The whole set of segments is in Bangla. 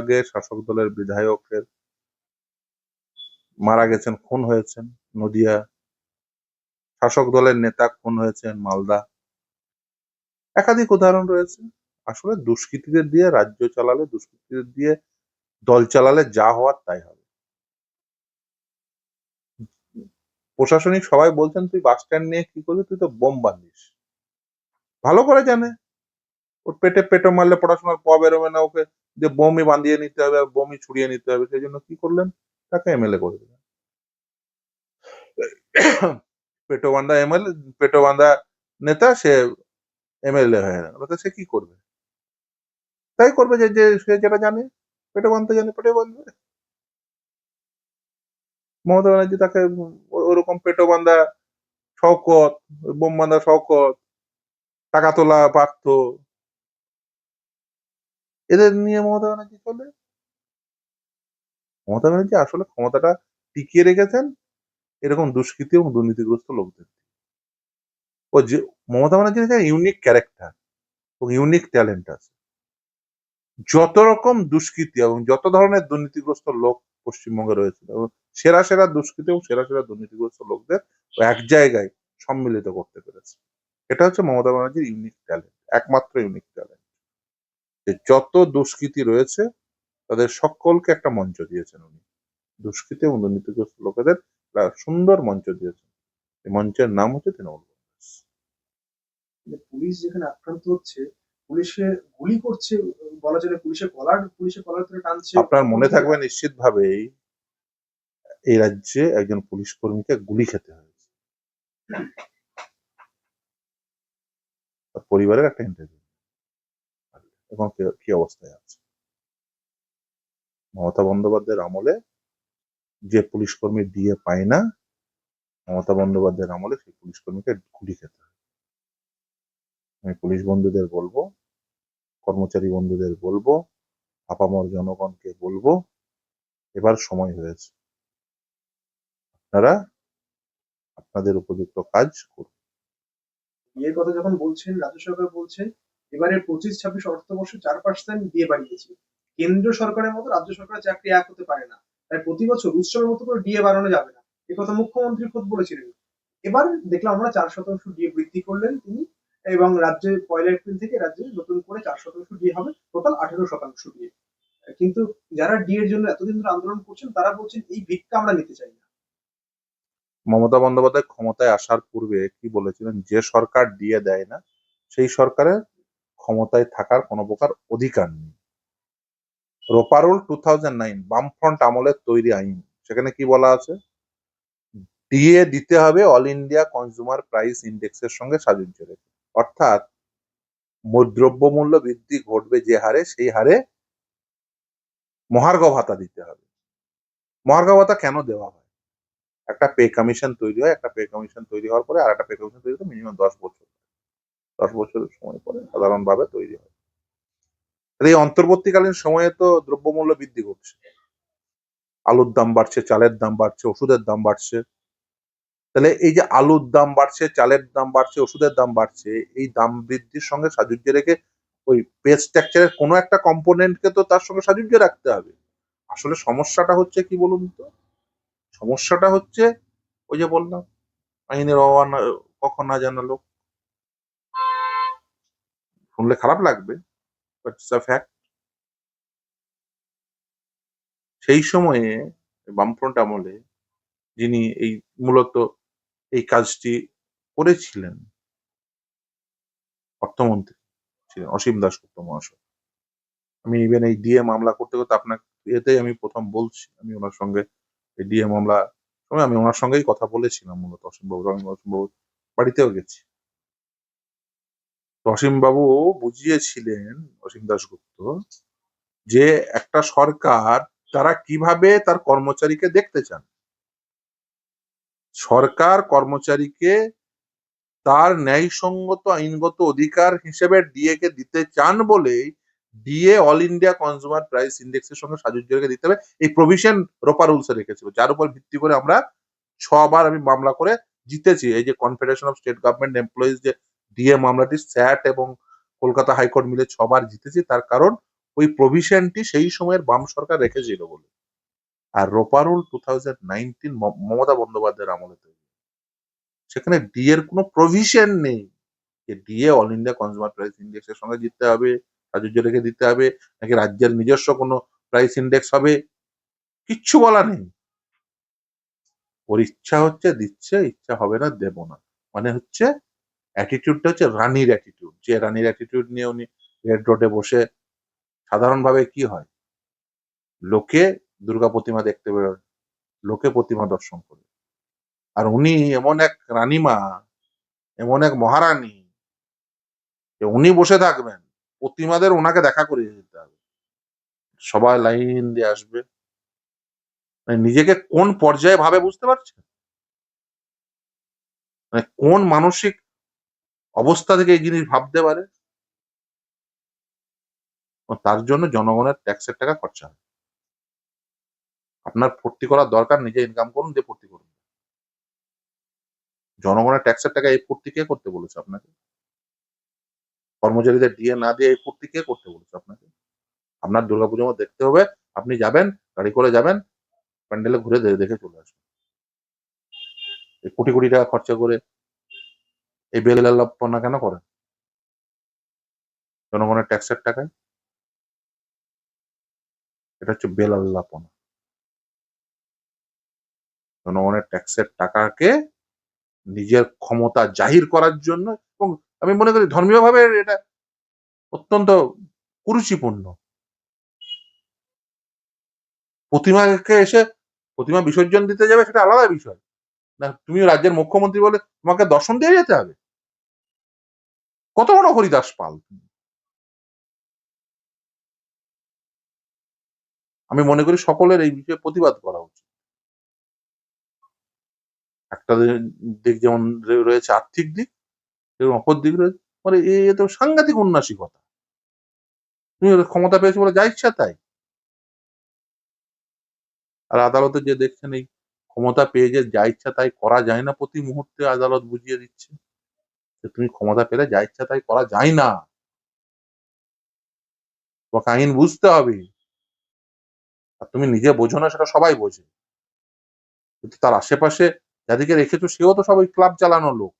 আগে শাসক দলের বিধায়কের মারা গেছেন, খুন হয়েছেন নদিয়া। শাসক দলের নেতা খুন হয়েছেন মালদা। একাধিক উদাহরণ রয়েছে। আসলে দুষ্কৃতীদের দিয়ে রাজ্য চালালে, দুষ্কৃতীদের দিয়ে দল চালালে যা হওয়ার তাই হবে। প্রশাসনিক সবাই বলছেন, তুই বাস স্ট্যান্ড নিয়ে কি করবি? তুই তো বোম বাঁধিস ভালো করে জানে। ওর পেটে পেটো মারলে পড়াশোনার প বেরোবে না ওকে। যে বোমই বাঁধিয়ে নিতে হবে আর বোমই ছুড়িয়ে নিতে হবে, সেই জন্য কি করলেন? তাকে এমএলএ করে দিলেন। পেটো বান্ধা এমএলএ পেটো বান্ধা নেতা সে এমএলএ হয়ে গেল সে কি করবে? তাই করবে যে যে, সে যেটা জানে পেটে বাঁধতে জানে পেটে বাঁধবে মমতা ব্যানার্জি তাকে ওরকম পেটো বান্ধা শওকত বোম বান্ধা শওকত, টাকা তোলা পার্থ এদের নিয়ে মমতা ব্যানার্জি চলে? মমতা ব্যানার্জি আসলে ক্ষমতাটা টিকিয়ে রেখেছেন এরকম দুষ্কৃতী এবং দুর্নীতিগ্রস্ত লোকদের ও যে, মমতা ব্যানার্জির একটা ইউনিক ক্যারেক্টার এবং ইউনিক ট্যালেন্ট আছে। যত রকম দুষ্কৃতী এবং যত ধরনের দুর্নীতিগ্রস্ত লোক পশ্চিমবঙ্গে রয়েছে, এবং সেরা সেরা দুষ্কৃতী এবং সেরা সেরা দুর্নীতিগ্রস্ত লোকদের এক জায়গায় সম্মিলিত করতে পেরেছে। এটা হচ্ছে মমতা ব্যানার্জির ইউনিক ট্যালেন্ট একমাত্র ইউনিক ট্যালেন্ট যে যত দুষ্কৃতী রয়েছে তাদের সকলকে একটা মঞ্চ দিয়েছেন উনি। দুষ্কৃতী এবং দুর্নীতিগ্রস্ত লোকেদের সুন্দর মঞ্চ দিয়েছেন। এই মঞ্চের নাম হচ্ছে তৃণমূল কংগ্রেস। পুলিশ যেখানে আক্রান্ত হচ্ছে পুলিশে গুলি করছে বলা চলে পুলিশের কলার পুলিশের কলার ধরে টানছে। আপনার মনে থাকবে নিশ্চিত ভাবেই এই রাজ্যে একজন পুলিশ কর্মীকে গুলি খেতে হয়েছে। পরিবারের একটা ইন্টারভিউ এখন কি- অবস্থায় আছে? মমতা বন্দ্যোপাধ্যায়ের আমলে যে পুলিশ কর্মী দিয়ে পায় না, মমতা বন্দ্যোপাধ্যায়ের আমলে সেই পুলিশ কর্মীকে গুলি খেতে হয়। আমি পুলিশ বন্ধুদের বলব, কর্মচারী বন্ধুদের বলব, আপামর জনগণকে বলব, এবার সময় হয়েছে। আপনারা আপনাদের উপযুক্ত কাজ করুন। বিয়ের কথা যখন বলছেন, রাজ্য সরকার বলছেন এবারে পঁচিশ, ছাব্বিশ অর্থবর্ষে চার পার্সেন্ট দিয়ে বাড়িয়েছে। কেন্দ্র সরকারের মতো রাজ্য সরকারের চাকরি এক হতে পারে না। তাই প্রতি বছর উৎসবের মতো করে ডিএ বাড়ানো যাবে না। এ কথা মুখ্যমন্ত্রী খোদ বলেছিলেন। এবার দেখলাম আমরা চার শতাংশ ডিএ বৃদ্ধি করলেন তিনি এবং রাজ্যে পয়লা এপ্রিল থেকে রাজ্যে নতুন করে চার শতাংশ ডিএ হবে, টোটাল আঠেরো শতাংশ ডিএ কিন্তু যারা ডিএর জন্য এতদিন ধরে আন্দোলন করছেন, তারা বলছেন এই ভিক্ষা আমরা নিতে চাই না। মমতা বন্দ্যোপাধ্যায় ক্ষমতায় আসার পূর্বে কি বলেছিলেন? যে সরকার দিয়ে দেয় না, সেই সরকারের ক্ষমতায় থাকার কোনো প্রকার অধিকার নেই। রোপারুল টু থাউজেন্ড নাইন বামফ্রন্ট আমলের তৈরি আইন, সেখানে কি বলা আছে? ডিএ দিতে হবে অল ইন্ডিয়া কনজিউমার প্রাইস ইন্ডেক্সের সঙ্গে সাজুজ্য রেখে। অর্থাৎ, দ্রব্যমূল্য বৃদ্ধি ঘটবে যে হারে, সেই হারে মহার্ঘ ভাতা দিতে হবে। মহার্ঘ ভাতা কেন দেওয়া হয়? একটা পে কমিশন তৈরি হয়, একটা পে কমিশন তৈরি হওয়ার পরে আর একটা পে কমিশন তৈরি হতে মিনিমাম দশ বছর। দশ বছরের সময় পরে সাধারণভাবে তৈরি হয়। এই অন্তর্বর্তীকালীন সময়ে তো দ্রব্যমূল্য বৃদ্ধি ঘটছে। আলুর দাম বাড়ছে, চালের দাম বাড়ছে, ওষুধের দাম বাড়ছে। তাহলে এই যে আলুর দাম বাড়ছে, চালের দাম বাড়ছে, ওষুধের দাম বাড়ছে, এই দাম বৃদ্ধির সঙ্গে সাজুজ্য রেখে ওই পে স্ট্রাকচারের কোনো একটা কম্পোনেন্টকে তো তার সঙ্গে সাজুজ্য রাখতে হবে। আসলে সমস্যাটা হচ্ছে কি বলুন তো? সমস্যাটা হচ্ছে ওই যে বললাম, আইনের অবান কখন না জানা লোক। শুনলে খারাপ লাগবে বাট ইটস ফ্যাক্ট সেই সময়ে বামফ্রন্ট আমলে যিনি এই মূলত এই কাজটি করেছিলেন, অর্থমন্ত্রী ছিলেন অসীম দাশগুপ্ত মহাশয়। আমি ইভেন এই ডিএ মামলা করতে করতে আপনার এতেই আমি প্রথম বলছি, আমি ওনার সঙ্গে এই ডিএ মামলা আমি ওনার সঙ্গেই কথা বলেছিলাম মূলত অসীমবাবু আমি অসীমবাবু বাড়িতেও গেছি। অসীমবাবু বুঝিয়েছিলেন অসীম দাশগুপ্ত, যে একটা সরকার তারা কীভাবে তার কর্মচারীকে দেখতে চান। সরকার কর্মচারীকে তার ন্যায়সঙ্গত, আইনগত অধিকার হিসেবে ডিএ কে দিতে চান বলেই DA all India consumer price ইন্ডেক্সের সঙ্গে সাজুজ্য রেখে দিতে হবে। এই প্রভিশন রোপা রুলসে রেখেছিল যার উপর ভিত্তি করে আমরা ছবার আমি মামলা করে জিতেছি। এই যে confederation of state government employees যে ডিএ মামলাটি স্যাট এবং কলকাতা হাইকোর্ট মিলে ছবার জিতেছি, তার কারণ ওই প্রভিশনটি সেই সময়ের বাম সরকার রেখেছিল বলে। আর ROPA rule two thousand nineteen Mamata বন্দ্যোপাধ্যায়ের আমলে তৈরি। সেখানে ডি এর কোনো প্রভিশন নেই। যে DA all India consumer price ইন্ডেক্সের সঙ্গে জিততে হবে প্রাচুর্য রেখে দিতে হবে, নাকি রাজ্যের নিজস্ব কোনো প্রাইস ইন্ডেক্স হবে, কিচ্ছু বলা নেই। ওর ইচ্ছা হচ্ছে দিচ্ছে, ইচ্ছা হবে না, দেব না। মানে হচ্ছে অ্যাটিটিউডটা হচ্ছে রানীর অ্যাটিটিউড যে রানীর অ্যাটিটিউড নিয়ে উনি রেড রোডে বসে সাধারণভাবে কি হয়? লোকে দুর্গা প্রতিমা দেখতে বেরোয়, লোকে প্রতিমা দর্শন করে। আর উনি এমন এক রানীমা, এমন এক মহারানী, যে উনি বসে থাকবেন, প্রতিমাদের ওনাকে দেখা করে দিতে হবে। সবাই লাইন দিয়ে আসবে। মানে নিজেকে কোন পর্যায়ে ভাবে বুঝতে পারছেন? মানে কোন মানসিক অবস্থা থেকে এই জিনিস ভাবতে পারে। তার জন্য জনগণের ট্যাক্সের টাকা খরচা হয়। আপনার ভর্তি করার দরকার, নিজে ইনকাম করুন দিয়ে ফুর্তি করুন। জনগণের ট্যাক্সের টাকা এই ফুর্তি কে করতে বলেছে আপনাকে? কর্মচারীদের দিয়ে না দিয়ে এই ফুর্তি কে করতে বলেছে আপনাকে? আপনার দুর্গাপুজো দেখতে হবে, আপনি যাবেন, গাড়ি করে যাবেন, প্যান্ডেলে ঘুরে দেখে চলে আসবেন কোটি কোটি টাকা খরচা করে এই বেলাল্লাপনা কেন করেন জনগণের ট্যাক্সের টাকায়? এটা হচ্ছে বেল বেলাল্লাপনা জনগণের ট্যাক্সের টাকাকে নিজের ক্ষমতা জাহির করার জন্য এবং আমি মনে করি ধর্মীয়ভাবে এটা অত্যন্ত কুরুচিপূর্ণ। প্রতিমাকে এসে প্রতিমা বিসর্জন দিতে যাবে সেটা আলাদা বিষয়। না তুমি রাজ্যের মুখ্যমন্ত্রী বলে তোমাকে দর্শন দিয়ে যেতে হবে। কত বড় হরিদাস পাল? আমি মনে করি সকলের এই বিষয়ে প্রতিবাদ করা উচিত। একটা দিক যেমন রয়েছে আর্থিক দিক, এবং অপর দিক রয়েছে মানে এ তো সাংঘাতিক উন্নাসিকতা তুমি ক্ষমতা পেয়েছ বলে যা ইচ্ছা তাই। আর আদালতে যে দেখছেন এই ক্ষমতা পেয়ে যে যা ইচ্ছা তাই করা যায় না প্রতি মুহূর্তে আদালত বুঝিয়ে দিচ্ছে। যে তুমি ক্ষমতা পেলে যা ইচ্ছা তাই করা যায় না। তোমাকে আইন বুঝতে হবে। আর তুমি নিজে বোঝো না, সেটা সবাই বোঝে। কিন্তু তার আশেপাশে যাদেরকে রেখেছো, সেও তো সবাই ক্লাব চালানো লোক।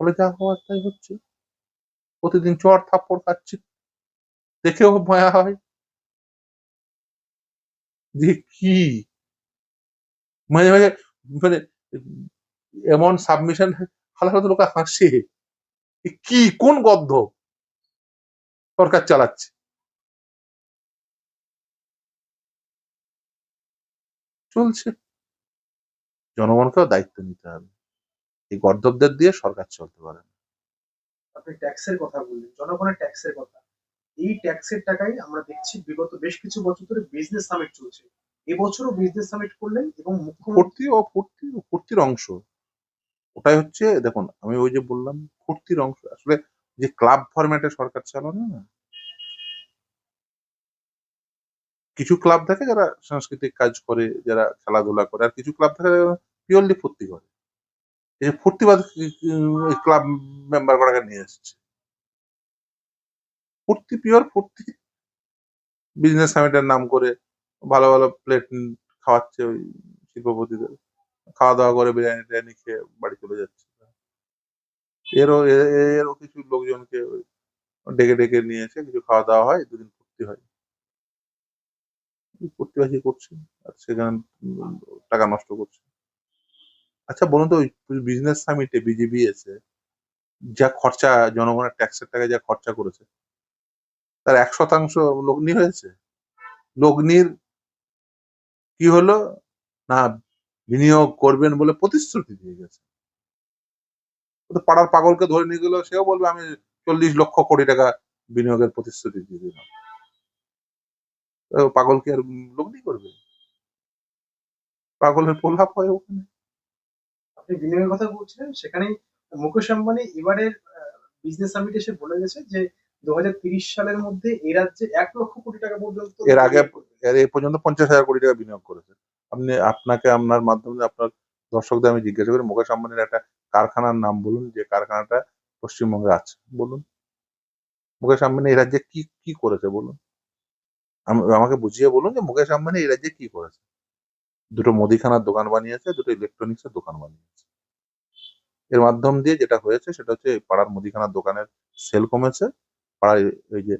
ফলে যা হওয়ার তাই হচ্ছে। প্রতিদিন চর থাপ্পড় খাচ্ছে। দেখেও মায়া হয়। যে কি? মাঝে মাঝে মানে এমন সাবমিশন হালাহালা লোক হাসে। কি? কোন গদ্ধ সরকার চালাচ্ছে। চলছে। জনগণকেও দায়িত্ব নিতে হবে। এই গর্ধবদের দিয়ে সরকার চলতে পারে না। আপনি ট্যাক্সের কথা বললেন জনগণের ট্যাক্সের কথা। এই ট্যাক্সের টাকাই আমরা দেখছি বিগত বেশ কিছু বছর ধরে বিজনেস সামিট চলছে। এবছরও বিজনেস সামিট করলেন এবং মুখ্যমন্ত্রী ফুর্তি ও ফুর্তি, ফুর্তির অংশ। ওটাই হচ্ছে, দেখুন, আমি ওই যে বললাম, ফুর্তির অংশ। আসলে যে ক্লাব ফরম্যাটে সরকার চালানো না। কিছু ক্লাব থাকে যারা সাংস্কৃতিক কাজ করে, যারা খেলাধুলা করে, আর কিছু ক্লাব থাকে পিওরলি ফুর্তি করে। এই যে ফুর্তিবাদ ক্লাব মেম্বার করাকে নিয়ে এসেছে। ফুর্তি পিওর ফুর্তি বিজনেস সামিটের নাম করে ভালো ভালো প্লেট খাওয়াচ্ছে ওই শিল্পপতিদের। খাওয়া দাওয়া করে বিরিয়ানি টিরিয়ানি খেয়ে বাড়ি চলে যাচ্ছে। এরও এরও কিছু লোকজনকে ওই ডেকে ডেকে নিয়ে এসে কিছু খাওয়া দাওয়া হয়, দুদিন ফুর্তি হয়। এই ফুর্তিবাজি করছে? আর সেখানে টাকা নষ্ট করছে। আচ্ছা বলুন তো বিজনেস সামিটে বিজেপি এসে যা খরচা, জনগণের ট্যাক্সের টাকা যা খরচা করেছে, তার এক শতাংশ লগ্নি হয়েছে? লগ্নির কি হলো? না, বিনিয়োগ করবেন বলে প্রতিশ্রুতি দিয়ে গেছে। পাড়ার পাগলকে ধরে নিয়ে গেল, সেও বলবে, আমি চল্লিশ লক্ষ কোটি টাকা বিনিয়োগের প্রতিশ্রুতি দিয়ে দিলাম। তো পাগল কি আর লগ্নি করবে? পাগলের প্রলাপ হয় ওখানে। আপনি বিনিয়োগের কথা বলছিলেন, সেখানেই মুকেশ আম্বানি এবারের বিজনেস সামিট এসে বলে গেছে যে দু সালের মধ্যে এই রাজ্যে এক লক্ষ কোটি টাকা পর্যন্ত এর আগে এর এই পর্যন্ত পঞ্চাশ হাজার কোটি টাকা বিনিয়োগ করেছে। আপনি, আপনাকে আপনার মাধ্যমে আপনার দর্শকদের আমি জিজ্ঞাসা করি, মুকেশ আম্বানির একটা কারখানার নাম বলুন, যে কারখানাটা পশ্চিমবঙ্গে আছে, বলুন। মুকেশ আম্বানি এই রাজ্যে কি কি করেছে বলুন? আম- আমাকে বুঝিয়ে বলুন যে মুকেশ আম্বানি এই রাজ্যে কি করেছে। দুটো মুদিখানার দোকান বানিয়েছে, দুটো ইলেকট্রনিক্সের দোকান বানিয়েছে। এর মাধ্যম দিয়ে যেটা হয়েছে সেটা হচ্ছে পাড়ার মুদিখানার দোকানের সেল কমেছে এই- এই যে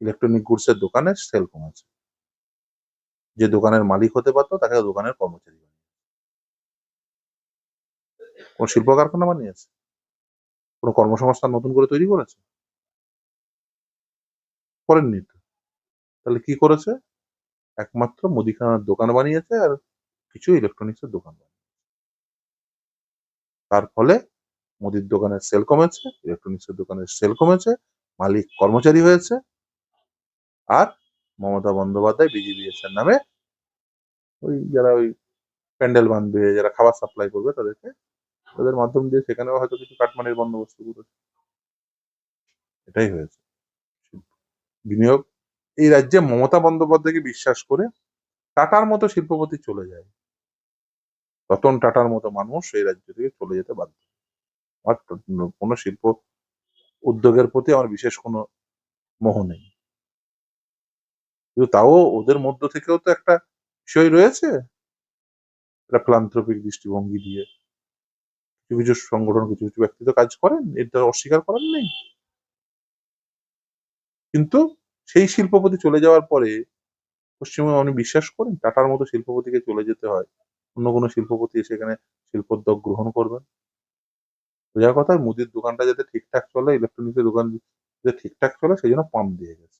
ইলেকট্রনিক গুডসের দোকানের সেল কমেছে। যে দোকানের মালিক হতে পারতো, তাকে দোকানের কর্মচারী কোন শিল্প কারখানা বানিয়েছে? কোনো কর্মসংস্থান নতুন করে তৈরি করেছে? করেননি তো। তাহলে কি করেছে? একমাত্র মুদিখানার দোকান বানিয়েছে আর কিছু ইলেকট্রনিক্সের দোকান বানিয়েছে। তার ফলে মুদির দোকানের সেল কমেছে ইলেকট্রনিক্সের দোকানের সেল কমেছে মালিক কর্মচারী হয়েছে আর মমতা বন্দ্যোপাধ্যায় বিজিবিএস এর নামে ওই যারা ওই প্যান্ডেল বাঁধবে, যারা খাবার সাপ্লাই করবে তাদেরকে তাদের মাধ্যম দিয়ে সেখানেও হয়তো কিছু কাটমানির বন্দোবস্ত করেছে। এটাই হয়েছে। বিনিয়োগ, এই রাজ্যে মমতা বন্দ্যোপাধ্যায়কে বিশ্বাস করে টাটার মতো শিল্পপতি চলে যায়। রতন টাটার মতো মানুষ এই রাজ্য থেকে চলে যেতে বাধ্য। আমার তো- কোনো শিল্প উদ্যোগের প্রতি আমার বিশেষ কোনো মোহ নেই। কিন্তু তাও ওদের মধ্য থেকেও তো একটা বিষয় রয়েছে। একটা প্লান্থ্রপিক দৃষ্টিভঙ্গি দিয়ে কিছু কিছু সংগঠন, কিছু কিছু ব্যক্তি তো কাজ করেন, এটা অস্বীকার করার নেই। কিন্তু সেই শিল্পপতি চলে যাওয়ার পরে পশ্চিমবঙ্গে আপনি বিশ্বাস করেন টাটার মতো শিল্পপতিকে চলে যেতে হয়? অন্য কোনো শিল্পপতি এসে এখানে শিল্পোদ্যোগ গ্রহণ করবেন? বোঝার কথা, মুদির দোকানটা যাতে ঠিকঠাক চলে ইলেকট্রনিক্সের দোকান যাতে ঠিকঠাক চলে, সেই জন্য পাম্প দিয়ে গেছে।